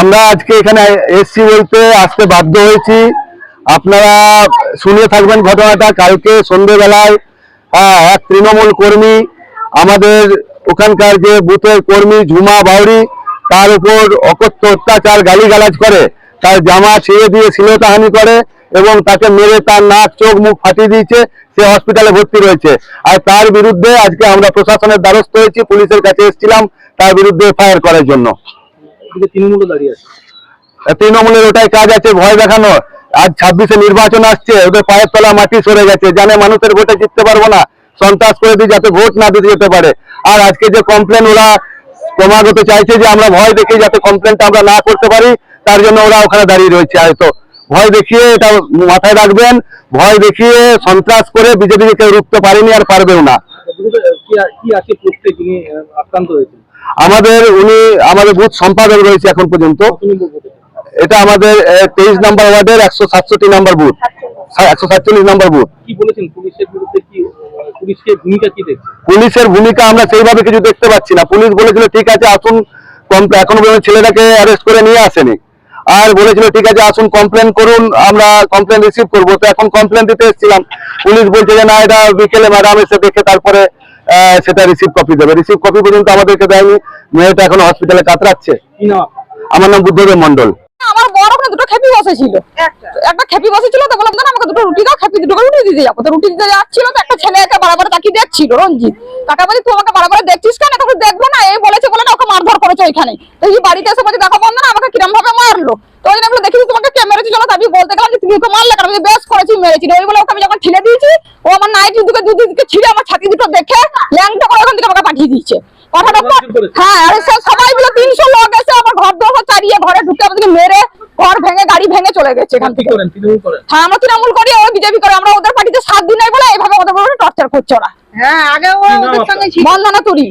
আমরা আজকে এখানে এসছি বলতে আসতে বাধ্য হয়েছি। আপনারা শুনে থাকবেন ঘটনাটা। কালকে সন্ধ্যেবেলায় হ্যাঁ, এক তৃণমূল কর্মী আমাদের ওখানকার যে বুথের কর্মী ঝুমা বাউরি তার উপর অকথ্য অত্যাচার গালিগালাজ করে তার জামা ছিঁড়ে দিয়ে শ্লীলতাহানি করে। এবং তাকে মেরে তার নাক চোখ মুখ ফাটিয়ে দিয়েছে সে হসপিটালে ভর্তি রয়েছে। আর তার বিরুদ্ধে আজকে আমরা প্রশাসনের দ্বারস্থ হয়েছি পুলিশের কাছে এসেছিলাম তার বিরুদ্ধে এফআইআর করার জন্য। এদিকে দাঁড়িয়ে আছে। তৃণমূলের ওটাই কাজ আছে ভয় দেখানো আজ ছাব্বিশে নির্বাচন আসছে ওদের পায়ের তলা মাটি সরে গেছে জানে মানুষের ভোটে জিততে পারব না সন্ত্রাস করে দিয়ে যাতে ভোট না দিতে যেতে পারে। আর আজকে যে কমপ্লেন ওরা ক্রমাগত চাইছে যে আমরা ভয় দেখে যাতে কমপ্লেনটা আমরা না করতে পারি তার জন্য ওরা ওখানে দাঁড়িয়ে রয়েছে হয়তো ভয় দেখিয়ে এটা মাথায় রাখবেন ভয় দেখিয়ে সন্ত্রাস করে বিজেপিকে কেউ রুখতে পারেনি আর পারবেও না। কি আছে পোস্টে আক্রান্ত হয়েছেন? আমাদের উনি আমাদের বুথ সম্পাদক রয়েছে এখন পর্যন্ত। এটা আমাদের তেইশ নাম্বার ওয়ার্ডের একশো সাতষট্টি নাম্বার বুথ। একশো সাতচল্লিশ নাম্বার বুথ। কি বলেছেন? পুলিশের বিরুদ্ধে কি পুলিশের ভূমিকা কি দেখছে পুলিশের ভূমিকা আমরা সেইভাবে কিছু দেখতে পাচ্ছি না। পুলিশ বলেছিল ঠিক আছে আসুন কম- এখনও পর্যন্ত ছেলেটাকে অ্যারেস্ট করে নিয়ে আসেনি। আর বলেছিল ঠিক আছে আসুন কমপ্লেন করুন আমরা কমপ্লেন রিসিভ করব। তো এখন কমপ্লেন দিতে এসেছিলাম। পুলিশ বলছে যে না এটা বিকেলে ম্যাডাম এসে দেখে তারপরে সেটা রিসিভ কপি দেবে। রিসিভ কপি পর্যন্ত আমাদেরকে দেয়নি মেয়েটা এখন হসপিটালে কাতরাচ্ছে। আমার নাম বুদ্ধদেব মন্ডল আমার বড় ওখানে দুটো খেপি বসেছিল একটা। খেপি বসেছিল তো বললাম না আমাকে দুটো রুটি দাও খেপি দুটো রুটি দিতে যাব। তো রুটি দিতে যাচ্ছিল তো একটা ছেলে একে বারবার তাকিয়ে দেখছিল রঞ্জিত। কাকা বলি তুই আমাকে বারবার দেখছিস কেন? তখন দেখব না। এই বলেছে বলে না ওকে মারধর করেছে ওইখানে তো এই বাড়িতে এসে বলছে দেখো বন্ধ না আমাকে কিরম ভাবে মারলো? তো ওই আমি দেখি তোমাকে কে মেরেছি চলো আমি বলতে গেলাম যে তুমি ওকে মারলে কেন? আমি বেশ করেছি মেরেছি। ওই বলে ওকে আমি যখন ঠেলে দিয়েছি ও আমার নাইটি দুটো দুটো দিকে ছিঁড়ে আমার ছাতি দুটো দেখে ল্যাংটা করে ওখান থেকে আমাকে পাঠিয়ে দিয়েছে। কথাটা হ্যাঁ আরে সবাই মিলে তিনশো লোক এসে আমার ঘর দোর চারিয়ে ঘরে ঢুকে আমাদেরকে মেরে ঘর ভেঙে গাড়ি ভেঙে চলে গেছে এখান থেকে। করেন তৃণমূল করেন। হ্যাঁ আমরা তৃণমূল করি ওরা বিজেপি করে আমরা ওদের পার্টিতে সাত দিন বলে এইভাবে উপরে টর্চার করছে ওরা। হ্যাঁ আগে ও কি নাম ওদের সঙ্গে ছিল। বন্দনা তুরি।